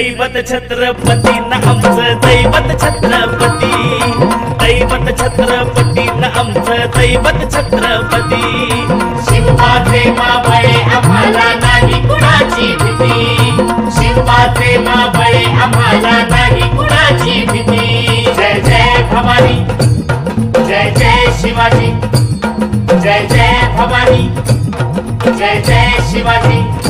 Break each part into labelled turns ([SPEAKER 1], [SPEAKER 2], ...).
[SPEAKER 1] दैवत छत्रपती ना आमचं दैवत छत्रपती. दैवत छत्रपती ना आमचं दैवत छत्रपती.
[SPEAKER 2] शिवबाचे माबळे आम्हाला नाही कुणाची भीती. शिवबाचे माबळे आम्हाला नाही कुणाची भीती. जय जय भवानी. जय जय शिवाजी. जय जय भवानी. जय जय शिवाजी.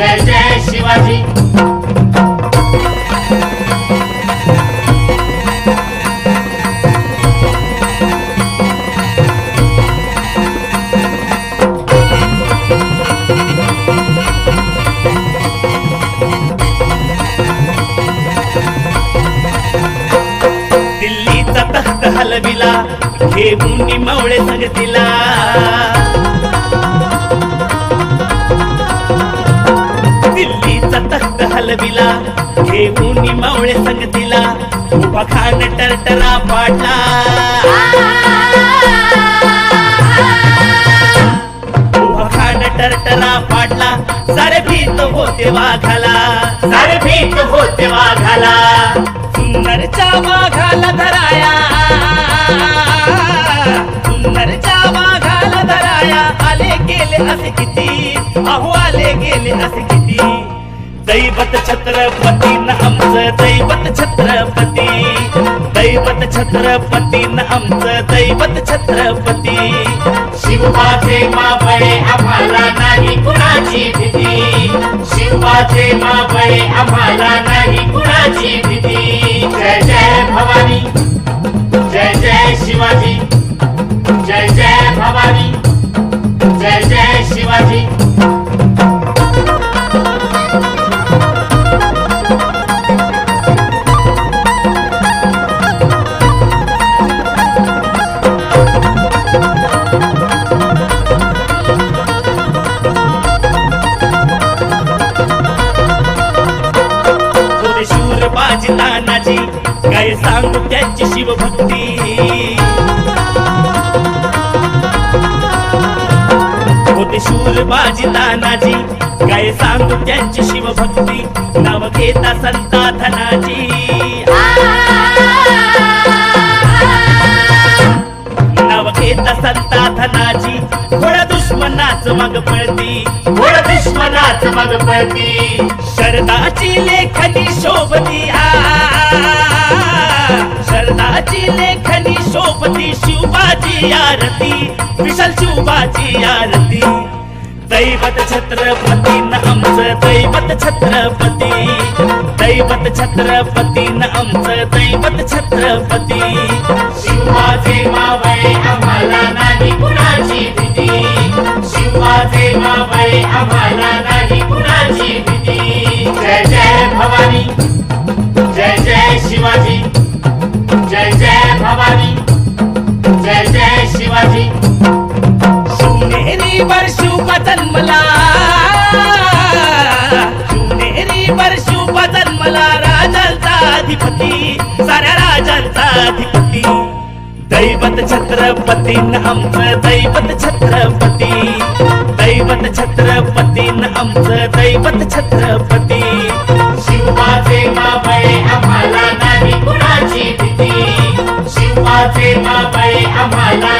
[SPEAKER 2] जय जय शिवाजी.
[SPEAKER 1] हलविला घेऊन मावळे संगतीला. हलविला घेऊन मावळे संगतीला उभा खान टरटरा पाडला उभा खान टरटरा पाडला सारे भीत होते वाघाला.
[SPEAKER 2] सारे भीत होते वाघाला.
[SPEAKER 1] सुंदरच्या वाघाला धराया. सुंदरच्या वाघाला धराया. आले गेले असे किती? अहो आले गेले असे किती? दैवत छत्रपती न आमचं दैवत छत्रपती. दैवत छत्रपती न आमचं दैवत छत्रपती.
[SPEAKER 2] शिवबाचे मावळे आम्हाला नाही कुणाची भीती. शिवबाचे मावळे आम्हाला नाही कुणाची भीती.
[SPEAKER 1] काय सांगू त्याची शिवभक्ती? होते शूर बाजी तानाजी काय सांगू त्यांची शिवभक्ती? नाव घेता संता धनाजी नाव घेता संता धनाजी थोड्या दुश्मनाच मग पळती.
[SPEAKER 2] घोड दुश्मनाच मग पळती.
[SPEAKER 1] शरदाची लेखनी शोभती आ शिवबाची आरती विशाल शिवबाची आरती. दैवत छत्रपती न आमचं दैवत छत्रपती. दैवत छत्रपती न आमचं दैवत छत्रपती. शिवनेरी वर जन्मला जन्मला राजांचा अधिपती साऱ्या राजांचा अधिपती. दैवत छत्रपती आमचं दैवत छत्रपती. दैवत छत्रपती आमचं दैवत छत्रपती.
[SPEAKER 2] शिवाचे बाबळे आम्हाला नाही कुणाची भीती. शिवाचे बाबळे आम्हाला